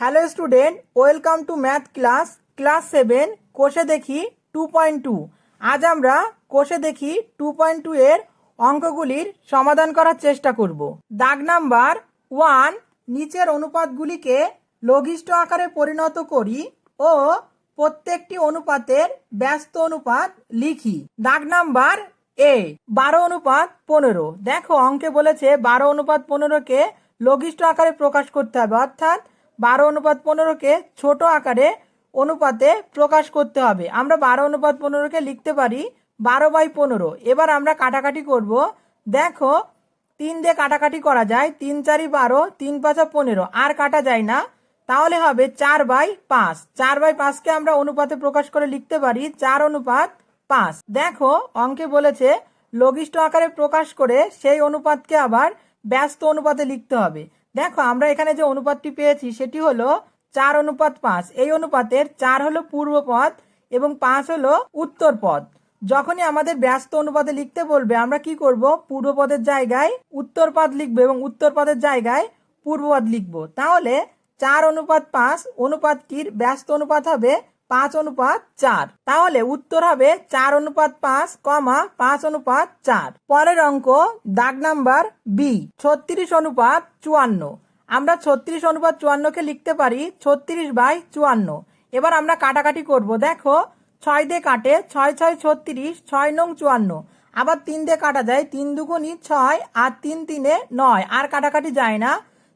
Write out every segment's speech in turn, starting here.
Hello student, welcome to math class class seven, কোষে দেখি two point two. আজ আমরা কোষে দেখি টু পয়েন্ট টু এর অঙ্কগুলির সমাধান করার চেষ্টা করব। দাগ নাম্বার ওয়ান, নিচের অনুপাতগুলিকে লঘিষ্ঠ আকারে পরিণত করি ও প্রত্যেকটি অনুপাতের ব্যস্ত অনুপাত লিখি। দাগ নাম্বার এ, বারো অনুপাত পনেরো। দেখো, অঙ্কে বলেছে বারো অনুপাত পনেরোকে লঘিষ্ঠ আকারে প্রকাশ করতে হবে। অর্থাৎ বারো অনুপাত পনেরোকে ছোট আকারে অনুপাতে প্রকাশ করতে হবে। আমরা বারো অনুপাত পনেরোকে লিখতে পারি বারো বাই পনেরো। এবার আমরা কাটাকাটি করব। দেখো, তিন দিয়ে কাটাকাটি করা যায়। তিন চারি বারো, তিন পাঁচা পনেরো। আর কাটা যায় না। তাহলে হবে চার বাই পাঁচ। চার বাই পাঁচকে আমরা অনুপাতে প্রকাশ করে লিখতে পারি চার অনুপাত পাঁচ। দেখো, অঙ্কে বলেছে, লঘিষ্ঠ আকারে প্রকাশ করে সেই অনুপাতকে আবার ব্যস্ত অনুপাতে লিখতে হবে। দেখো, আমরা এখানে যে অনুপাতটি পেয়েছি, সেটি হলো চার অনুপাত পাঁচ। এই অনুপাতের চার হলো পূর্ব পদ এবং পাঁচ হলো উত্তর পদ। যখনই আমাদের ব্যস্ত অনুপাতে লিখতে বলবে, আমরা কি করব? পূর্ব পদের জায়গায় উত্তর পদ লিখব এবং উত্তর পদের জায়গায় পূর্ব পদ লিখব। তাহলে চার অনুপাত পাঁচ অনুপাতটির ব্যস্ত অনুপাত হবে পাঁচ অনুপাত চার। তাহলে উত্তর হবে চার অনুপাত পাঁচ, কমা পাঁচ অনুপাত চার। পরের অঙ্ক দাগ নাম্বার বি, ছত্রিশ অনুপাত চুয়ান্ন। আমরা ছত্রিশ অনুপাত চুয়ান্নকে লিখতে পারি ছত্রিশ বাই চুয়ান্ন। এবার আমরা কাটাকাটি করব। দেখো, ছয় দিয়ে কাটে ছয় ছয় ছত্রিশ, ছয় নং চুয়ান্ন। আবার তিন দিয়ে কাটা যায় তিন দুগুণি ছয় আর তিন তিনে নয়। আর কাটাকাটি যায় না।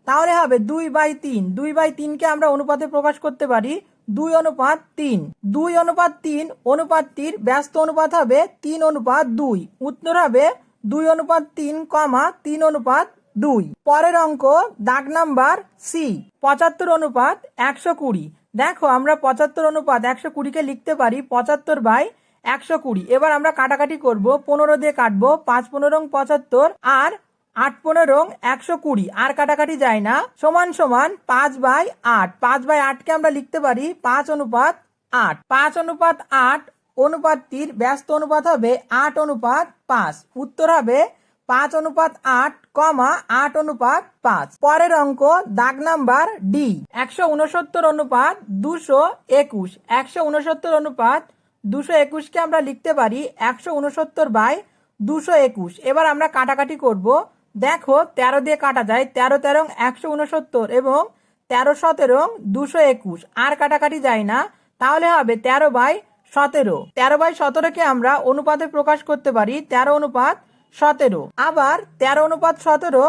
তাহলে হবে দুই বাই তিন। দুই বাই তিনকে আমরা অনুপাতে প্রকাশ করতে পারি দুই অনুপাত তিন। দুই অনুপাত তিন অনুপাতটির ব্যস্ত অনুপাত হবে তিন অনুপাত দুই। উত্তর হবে দুই অনুপাত তিন কমা তিন অনুপাত দুই। পরের অঙ্ক, দাগ নাম্বার সি। পঁচাত্তর অনুপাত একশো কুড়ি। দেখো, আমরা পঁচাত্তর অনুপাত একশো কুড়িকে লিখতে পারি পঁচাত্তর বাই একশো কুড়ি। এবার আমরা কাটাকাটি করব, পনেরো দিয়ে কাটবো, পাঁচ পনেরো পঁচাত্তর। আর আট পনেরো রং একশো কুড়ি। আর কাটাকাটি যায় না। সমান সমান পাঁচ বাই আট। পাঁচ বাই আটকে আমরা লিখতে পারি পাঁচ অনুপাত আট। পাঁচ অনুপাত আট অনুপাতটির ব্যস্ত অনুপাত হবে আট অনুপাত পাঁচ। উত্তর হবে পাঁচ অনুপাত আট কমা আট অনুপাত পাঁচ। পরের অঙ্ক দাগ নাম্বার ডি। একশো উনসত্তর অনুপাত দুশো একুশ। একশো উনসত্তর অনুপাত দুশো একুশকে আমরা লিখতে পারি একশো উনসত্তর বাই দুশো একুশ। এবার আমরা কাটাকাটি করব দেখো তেরো দিয়ে কাটা যায়, তেরো তেরো একশো উনসত্তর এবং তেরো সতেরো দুশো একুশ। আর কাটাকাটি যায় না, তাহলে হবে তেরো বাই সতেরো। তেরো বাই সতেরোকে আমরা অনুপাতে প্রকাশ করতে পারি, তেরো অনুপাত সতেরো। আবার তেরো অনুপাত সতেরো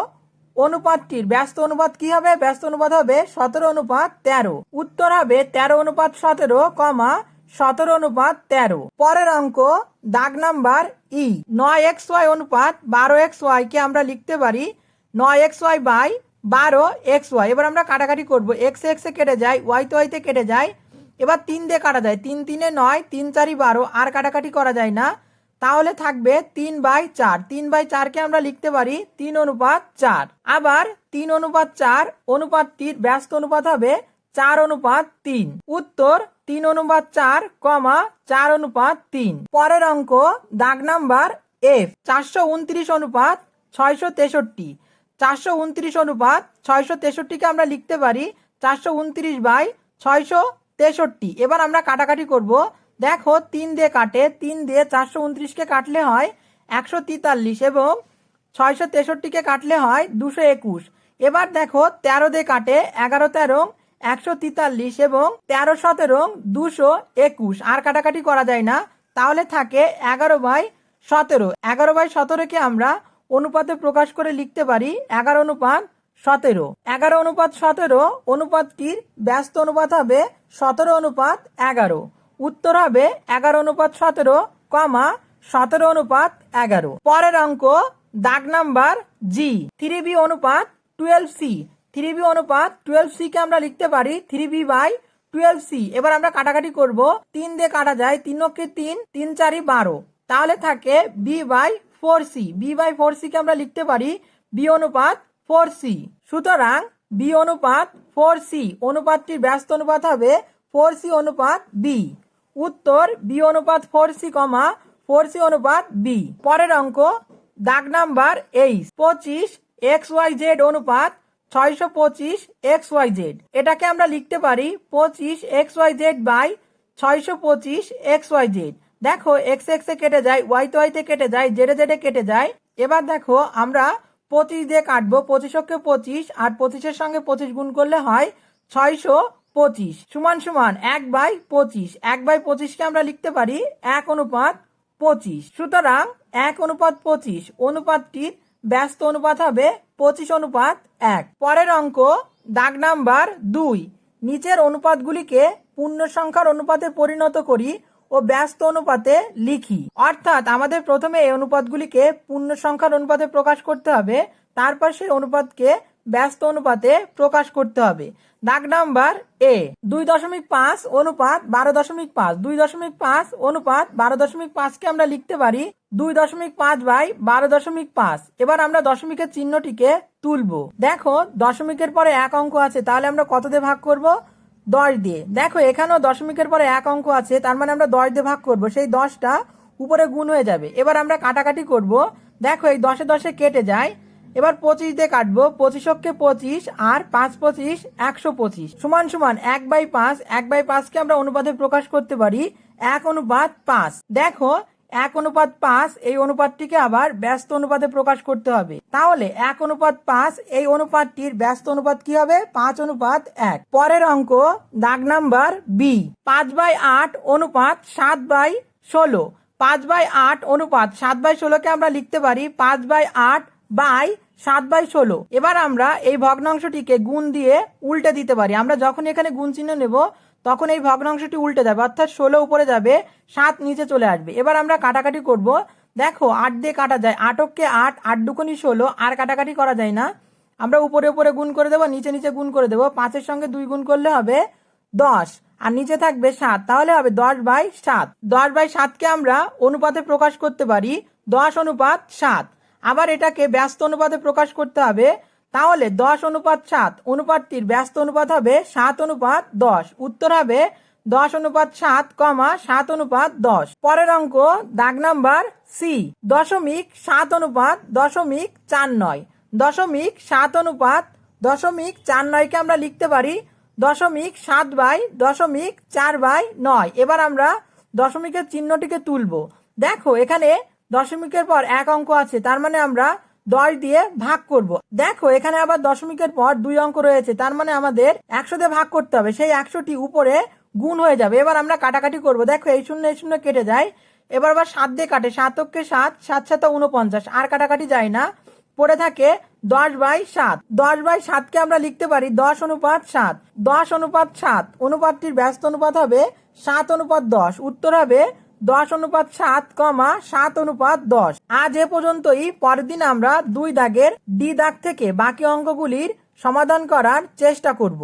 অনুপাতটির ব্যস্ত অনুপাত কি হবে? ব্যস্ত অনুপাত হবে সতেরো অনুপাত তেরো। উত্তর হবে তেরো অনুপাত সতেরো, কমা সতেরো অনুপাত তেরো। পরের অঙ্ক, দাগ নাম্বার ই। নয় এক্স ওয়াই অনুপাত বারো এক্স ওয়াই কে আমরা লিখতে পারি নয় এক্স ওয়াই বাই বারো এক্স ওয়াই। এবার আমরা কাটাকাটি করব। এক্স এক্সে কেটে যায়, ওয়াই তো ওয়াইতে কেটে যায়। এবার তিন দিয়ে কাটা যায়। তিন তিনে নয়, তিন চারি বারো। আর কাটাকাটি করা যায় না। তাহলে থাকবে তিন বাই চার। তিন বাই চারকে আমরা লিখতে পারি তিন অনুপাত চার। আবার তিন অনুপাত চার অনুপাত অনুপাতটির ব্যস্ত অনুপাত হবে চার অনুপাত তিন। উত্তর তিন অনুপাত চার, কমা চার অনুপাত তিন। পরের অঙ্ক, দাগ নাম্বার এফ। চারশো উনত্রিশ অনুপাত ছয়শো তেষট্টি। চারশো উনত্রিশ অনুপাত ছয়শো তেষট্টিকে আমরা লিখতে পারি চারশো উনত্রিশ বাই ছয়শো তেষট্টি। এবার আমরা কাটাকাটি করব। দেখো, তিন দিয়ে কাটে, তিন দিয়ে চারশো উনত্রিশকে কাটলে হয় একশো তেতাল্লিশ এবং ছয়শো তেষট্টিকে কাটলে হয় দুশো একুশ। এবার দেখো, তেরো দিয়ে কাটে, এগারো তেরো একশো তেতাল্লিশ এবং তেরো সতেরো, দুশো একুশ। আর কাটাকাটি করা যায় না। তাহলে থাকে এগারো বাই সতেরো। এগারো বাই সতেরোকে আমরা অনুপাতে প্রকাশ করে লিখতে পারি এগারো অনুপাত সতেরো। এগারো অনুপাত সতেরো অনুপাতটির ব্যস্ত অনুপাত হবে সতেরো অনুপাত এগারো। উত্তর হবে এগারো অনুপাত সতেরো, কমা সতেরো অনুপাত এগারো। পরের অঙ্ক দাগ নাম্বার জি। থ্রি বি অনুপাত টুয়েলভ সি। থ্রি বি অনুপাত টুয়েলভ সি কে আমরা লিখতে পারি three B by twelve C. এবার আমরা কাটাকাটি করব। তিন দিয়ে কাটা যায় তিন অক্ষে তিন তিন চারি বারো। তাহলে থাকে B by four C. B by four C কে আমরা লিখতে পারি বি অনুপাত ফোর সি। সুতরাং বি অনুপাত ফোর সি। অনুপাতটির ব্যস্ত অনুপাত হবে ফোর সি অনুপাত বি। উত্তর বি অনুপাত ফোর সি কমা ফোর সি অনুপাত বি। পরের অঙ্ক দাগ নাম্বার এইচ। পঁচিশ এক্স ওয়াই জেড অনুপাত ছয়শো পঁচিশ এক্স ওয়াই জেড। এটাকে আমরা লিখতে পারি পঁচিশ এক্স ওয়াই জেড বাই ছয়শো পঁচিশ এক্স ওয়াই জেড। দেখো এক্স এক্স এ কেটে যায়, ওয়াই তো ওয়াইতে কেটে যায়, জেডে জেডে কেটে যায়। এবার দেখো আমরা পঁচিশ দিয়ে কাটবো পঁচিশকে পঁচিশ আর পঁচিশের সঙ্গে পঁচিশ গুণ করলে হয় ছয়শো পঁচিশ। সমান সমান এক বাই পঁচিশ। এক বাই পঁচিশকে আমরা লিখতে পারি এক অনুপাত পঁচিশ। সুতরাং এক অনুপাত পঁচিশ অনুপাতটির ব্যস্ত অনুপাত হবে পঁচিশ অনুপাত এক। পরের অঙ্ক, দাগ নাম্বার দুই। নিচের অনুপাতগুলিকে পূর্ণ সংখ্যার অনুপাতে পরিণত করি ও ব্যস্ত অনুপাতে লিখি। অর্থাৎ আমাদের প্রথমে এই অনুপাতগুলিকে পূর্ণ সংখ্যার অনুপাতে প্রকাশ করতে হবে, তারপর সেই অনুপাতকে ব্যস্ত অনুপাতে প্রকাশ করতে হবে। দাগ নাম্বার এ। দুই দশমিক পাঁচ অনুপাত বারো দশমিক পাঁচ। দুই দশমিক পাঁচ অনুপাত বারো দশমিক পাঁচকে আমরা লিখতে পারি দুই দশমিক পাঁচ বাই বারো দশমিক পাঁচ। এবার আমরা দশমিকের চিহ্নটিকে তুলবো। দেখো, দশমিকের পরে এক অঙ্ক আছে, তাহলে আমরা কত দিয়ে ভাগ করব? দশ দিয়ে। দেখো, এখানেও দশমিকের পরে এক অঙ্ক আছে, তার মানে আমরা দশ দিয়ে ভাগ করব। সেই দশটা উপরে গুণ হয়ে যাবে। এবার আমরা কাটাকাটি করব। দেখো, এই দশে দশে কেটে যায়। এবার পঁচিশ দিয়ে কাটবো। পঁচিশকে পঁচিশ আর পাঁচ পঁচিশ, একশো পঁচিশ। সমান সমান এক বাই পাঁচ। এক বাই পাঁচকে আমরা অনুপাতে প্রকাশ করতে পারি। এক অনুপাত পাঁচ। দেখো এক অনুপাত পাঁচ, এই অনুপাতটিকে আবার ব্যস্ত অনুপাতে প্রকাশ করতে হবে। তাহলে এক অনুপাত পাঁচ, এই অনুপাতটির ব্যস্ত অনুপাত কি হবে? পাঁচ অনুপাত এক। পরের অঙ্ক, দাগ নাম্বার বি পাঁচ বাই আট অনুপাত সাত বাই ষোলো। পাঁচ বাই আট অনুপাত সাত বাই ষোলোকে আমরা লিখতে পারি পাঁচ বাই আট বাই সাত বাই ষোলো। এবার আমরা এই ভগ্নাংশটিকে গুণ দিয়ে উল্টে দিতে পারি। আমরা যখন এখানে গুণ চিহ্ন নেব তখন এই ভগ্নাংশটি উল্টে যাবে, অর্থাৎ ষোলো উপরে যাবে, সাত নিচে চলে আসবে। এবার আমরা কাটাকাটি করব। দেখো, আট দিয়ে কাটা যায়। আটককে আট আট দুকোনি ষোলো, আর কাটাকাটি করা যায় না। আমরা উপরে উপরে গুণ করে দেবো, নিচে নিচে গুণ করে দেবো। পাঁচের সঙ্গে দুই গুণ করলে হবে দশ, আর নিচে থাকবে সাত। তাহলে হবে দশ বাই সাত। দশ বাই সাতকে আমরা অনুপাতে প্রকাশ করতে পারি। দশ অনুপাত সাত। আবার এটাকে ব্যস্ত অনুপাতে প্রকাশ করতে হবে। তাহলে দশ অনুপাত সাত, অনুপাতটির ব্যস্ত অনুপাত হবে সাত অনুপাত দশ। উত্তর হবে দশ অনুপাত সাত কমা সাত অনুপাত দশ। পরের অঙ্ক, দাগ নাম্বার সি। দশমিক সাত অনুপাত দশমিক চার নয়। দশমিক সাত অনুপাত দশমিক চার নয়কে আমরা লিখতে পারি দশমিক সাত বাই দশমিক চার বাই নয়। এবার আমরা দশমিকের চিহ্নটিকে তুলবো। দেখো, এখানে দশমিকের পর এক অঙ্ক আছে, তার মানে আমরা দশ দিয়ে ভাগ করব। দেখো, এখানে আবার দশমিকের পর দুই অঙ্ক রয়েছে, তার মানে আমাদের একশো দিয়ে ভাগ করতে হবে। সেই একশোটি উপরে গুণ হয়ে যাবে। এবার আমরা কাটাকাটি করব। দেখো, এই শূন্য এই শূন্য কেটে যায়। এবার আবার সাত দিয়ে কাটে। সাতককে সাত সাত সাত উনপঞ্চাশ আর কাটাকাটি যায় না। পড়ে থাকে দশ বাই সাত। দশ বাই সাতকে আমরা লিখতে পারি দশ অনুপাত সাত। দশ অনুপাত সাত। অনুপাতটির ব্যস্ত অনুপাত হবে সাত অনুপাত দশ। উত্তর হবে দশ অনুপাত সাত কমা সাত অনুপাত দশ। আজ এ পর্যন্তই, পরের দিন আমরা দুই দাগের ডি দাগ থেকে বাকি অঙ্কগুলির সমাধান করার চেষ্টা করব।